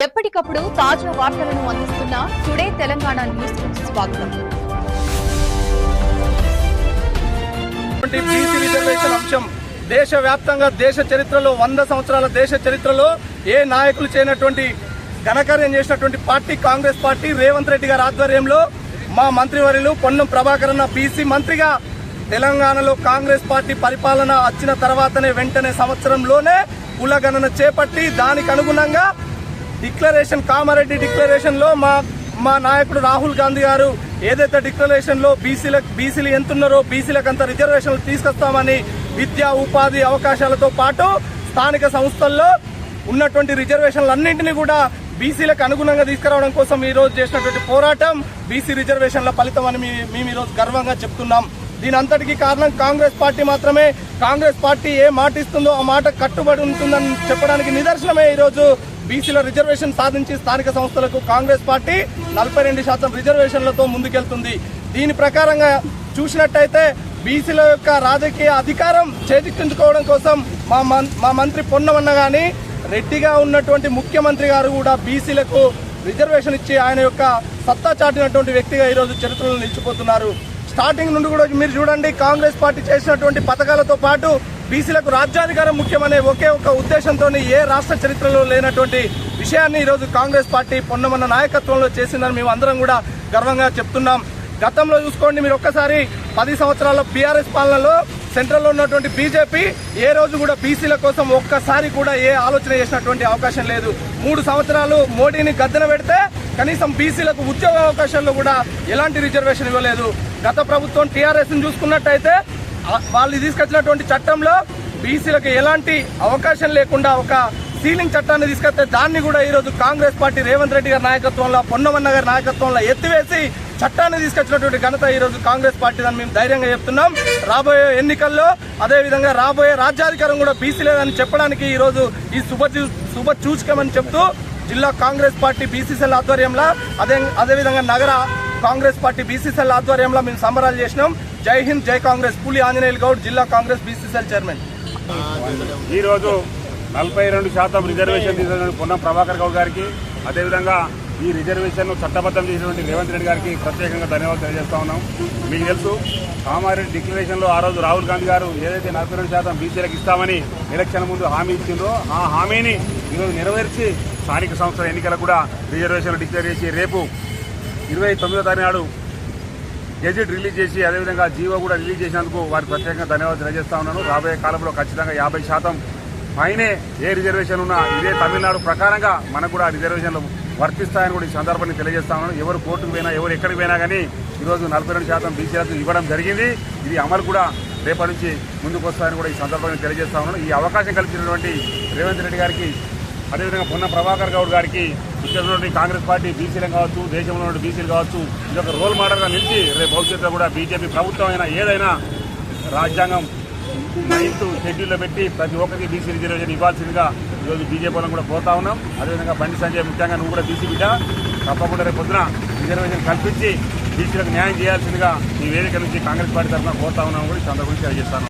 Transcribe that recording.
ఎప్పటికప్పుడు తాజా వార్తలను అందిస్తున్న టుడే తెలంగాణ న్యూస్ స్వాగతం. ఇటువంటి బీసీ రిజర్వేషన్ అంశం దేశవ్యాప్తంగా దేశ చరిత్రలో వంద సంవత్సరాల దేశ చరిత్రలో ఏ నాయకులు చేయనటువంటి ఘనకార్యం చేసినటువంటి పార్టీ కాంగ్రెస్ పార్టీ రేవంత్ రెడ్డి గారి ఆధ్వర్యంలో మా మంత్రివర్యులు పొన్నం ప్రభాకర్ అన్న బీసీ మంత్రిగా తెలంగాణలో కాంగ్రెస్ పార్టీ పరిపాలన వచ్చిన తర్వాతనే వెంటనే సంవత్సరంలోనే కులగణన చేపట్టి దానికి అనుగుణంగా డిక్లరేషన్ కామారెడ్డి డిక్లరేషన్లో మా మా నాయకుడు రాహుల్ గాంధీ గారు ఏదైతే డిక్లరేషన్లో బీసీలకు బీసీలు ఎంతున్నారో బీసీలకు అంత రిజర్వేషన్లు తీసుకొస్తామని విద్యా ఉపాధి అవకాశాలతో పాటు స్థానిక సంస్థల్లో ఉన్నటువంటి రిజర్వేషన్లన్నింటినీ కూడా బీసీలకు అనుగుణంగా తీసుకురావడం కోసం ఈరోజు చేసినటువంటి పోరాటం బీసీ రిజర్వేషన్ల ఫలితం అని మేము ఈ రోజు గర్వంగా చెప్తున్నాం. దీని అంతటికీ కారణం కాంగ్రెస్ పార్టీ మాత్రమే. కాంగ్రెస్ పార్టీ ఏ మాట ఇస్తుందో ఆ మాట కట్టుబడి ఉంటుందని చెప్పడానికి నిదర్శనమే ఈ రోజు బీసీల రిజర్వేషన్ సాధించి స్థానిక సంస్థలకు కాంగ్రెస్ పార్టీ నలభై రెండు శాతం రిజర్వేషన్లతో ముందుకెళ్తుంది. దీని ప్రకారంగా చూసినట్టయితే బీసీల యొక్క రాజకీయ అధికారం చేజిక్కించుకోవడం కోసం మా మం- మా మంత్రి పొన్నమన్న కానీ రెడ్డిగా ఉన్నటువంటి ముఖ్యమంత్రి గారు కూడా బీసీలకు రిజర్వేషన్ ఇచ్చి ఆయన యొక్క సత్తా చాటినటువంటి వ్యక్తిగా ఈరోజు చరిత్రలో నిలిచిపోతున్నారు. స్టార్టింగ్ నుండి కూడా మీరు చూడండి కాంగ్రెస్ పార్టీ చేసినటువంటి పథకాలతో పాటు బీసీలకు రాజ్యాధికారం ముఖ్యమనే ఒకే ఒక ఉద్దేశంతో ఏ రాష్ట్ర చరిత్రలో లేనటువంటి విషయాన్ని ఈరోజు కాంగ్రెస్ పార్టీ పొన్నమన్న నాయకత్వంలో చేసిందని మేము అందరం కూడా గర్వంగా చెప్తున్నాం. గతంలో చూసుకోండి మీరు ఒక్కసారి పది సంవత్సరాల బీఆర్ఎస్ పాలనలో సెంట్రల్లో ఉన్నటువంటి బీజేపీ ఏ రోజు కూడా బీసీల కోసం ఒక్కసారి కూడా ఏ ఆలోచన చేసినటువంటి అవకాశం లేదు. మూడు సంవత్సరాలు మోడీని గద్దెన పెడితే కనీసం బీసీలకు ఉద్యోగ అవకాశాల్లో కూడా ఎలాంటి రిజర్వేషన్ ఇవ్వలేదు. గత ప్రభుత్వం టీఆర్ఎస్ చూసుకున్నట్టయితే వాళ్ళు తీసుకొచ్చినటువంటి చట్టంలో బీసీలకు ఎలాంటి అవకాశం లేకుండా ఒక సీలింగ్ చట్టాన్ని తీసుకొస్తే దాన్ని కూడా ఈరోజు కాంగ్రెస్ పార్టీ రేవంత్ రెడ్డి గారి నాయకత్వంలో పొన్నమన్న గారి నాయకత్వంలో ఎత్తివేసి చట్టాన్ని తీసుకొచ్చినటువంటి ఘనత ఈరోజు కాంగ్రెస్ పార్టీ అని మేము ధైర్యంగా చెప్తున్నాం. రాబోయే ఎన్నికల్లో అదేవిధంగా రాబోయే రాజ్యాధికారం కూడా బీసీలేదని చెప్పడానికి ఈరోజు ఈ శుభ శుభ సూచకమని చెప్తూ జిల్లా కాంగ్రెస్ పార్టీ బీసీసీల ఆధ్వర్యంలో అదే అదేవిధంగా నగర కాంగ్రెస్ పార్టీ బీసీసీఎల్ ఆధ్వర్యంలో మేము సంబరాలు చేసినాం. జై హింద్ జై కాంగ్రెస్. పులి ఆంజనేయులు గౌడ్ జిల్లా కాంగ్రెస్ బీసీసీఎల్ చైర్మన్. ఈ రోజు నలభై రెండు శాతం రిజర్వేషన్ తీసుకున్న పొన్నం ప్రభాకర్ గౌడ్ గారికి అదేవిధంగా ఈ రిజర్వేషన్ను చట్టబద్ధం చేసినటువంటి రేవంత్ రెడ్డి గారికి ప్రత్యేకంగా ధన్యవాదాలు తెలియజేస్తా ఉన్నాం. మీకు తెలుసు కామారెడ్డి డిక్లరేషన్లో ఆ రోజు రాహుల్ గాంధీ గారు ఏదైతే నలభై రెండు శాతం బీసీలకు ఇస్తామని ఎలక్షన్ ముందు హామీ ఇచ్చిందో ఆ హామీని ఈరోజు నెరవేర్చి స్థానిక సంస్థల ఎన్నికలకు కూడా రిజర్వేషన్లు డిక్లేర్ చేసి రేపు ఇరవై తొమ్మిదో తారీఖు నాడు గెజెట్ రిలీజ్ చేసి అదేవిధంగా జీవో కూడా రిలీజ్ చేసినందుకు వారికి ప్రత్యేకంగా ధన్యవాదాలు తెలియజేస్తా ఉన్నాను. రాబోయే కాలంలో ఖచ్చితంగా యాభై శాతం పైనే ఏ రిజర్వేషన్ ఉన్నా ఇదే తమిళనాడు ప్రకారంగా మనకు కూడా రిజర్వేషన్లు వర్తిస్తాయని కూడా ఈ సందర్భాన్ని తెలియజేస్తా ఉన్నాను. ఎవరు కోర్టుకు పోయినా ఎవరు ఎక్కడికి పోయినా కానీ ఈరోజు నలభై రెండు శాతం బీసీలకు ఇవ్వడం జరిగింది. ఇది అమలు కూడా రేపటి నుంచి ముందుకు వస్తాయని కూడా ఈ సందర్భంగా తెలియజేస్తా ఉన్నాను. ఈ అవకాశం కల్పించినటువంటి రేవంత్ రెడ్డి గారికి అదేవిధంగా పొన్న ప్రభాకర్ గౌడ్ గారికి ఇక్కడ ఉన్నటువంటి కాంగ్రెస్ పార్టీ బీసీలు కావచ్చు దేశంలో ఉన్న బీసీలు కావచ్చు ఇది ఒక రోల్ మోడల్గా నిలిచి రేపు భవిష్యత్తులో కూడా బీజేపీ ప్రభుత్వం అయినా ఏదైనా రాజ్యాంగం నైన్త్ షెడ్యూల్లో పెట్టి ప్రతి ఒక్కరికి బీసీ రిజర్వేషన్ ఇవ్వాల్సిందిగా ఈరోజు బీజేపీ వాళ్ళని కూడా పోతా ఉన్నాం. అదేవిధంగా బండి సంజయ్ ముఖ్యంగా నువ్వు కూడా బీసీ బిడ్డ. తప్పకుండా రేపు పొద్దున రిజర్వేషన్ కల్పించి బీసీలకు న్యాయం చేయాల్సిందిగా ఈ వేదిక నుంచి కాంగ్రెస్ పార్టీ తరఫున కోరుతా ఉన్నాం కూడా ఈ సందర్భంగా తెలియజేస్తాను.